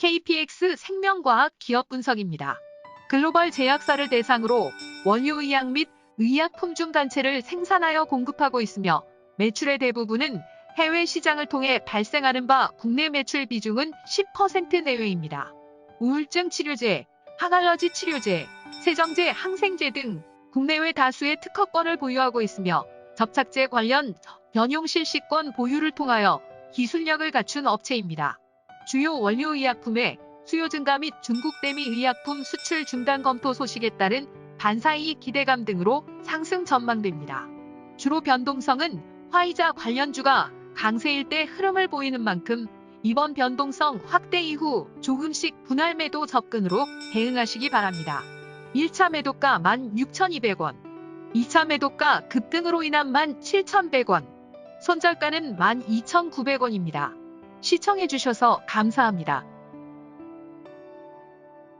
KPX 생명과학 기업 분석입니다. 글로벌 제약사를 대상으로 원료의약 및 의약품 중 단체를 생산하여 공급하고 있으며 매출의 대부분은 해외 시장을 통해 발생하는 바 국내 매출 비중은 10% 내외입니다. 우울증 치료제, 항알러지 치료제, 세정제, 항생제 등 국내외 다수의 특허권을 보유하고 있으며 접착제 관련 변용 실시권 보유를 통하여 기술력을 갖춘 업체입니다. 주요 원료의약품의 수요 증가 및 중국 대미 의약품 수출 중단 검토 소식에 따른 반사이익 기대감 등으로 상승 전망됩니다. 주로 변동성은 화이자 관련주가 강세일 때 흐름을 보이는 만큼 이번 변동성 확대 이후 조금씩 분할 매도 접근으로 대응하시기 바랍니다. 1차 매도가 16,200원, 2차 매도가 급등으로 인한 17,100원, 손절가는 12,900원입니다. 시청해주셔서 감사합니다.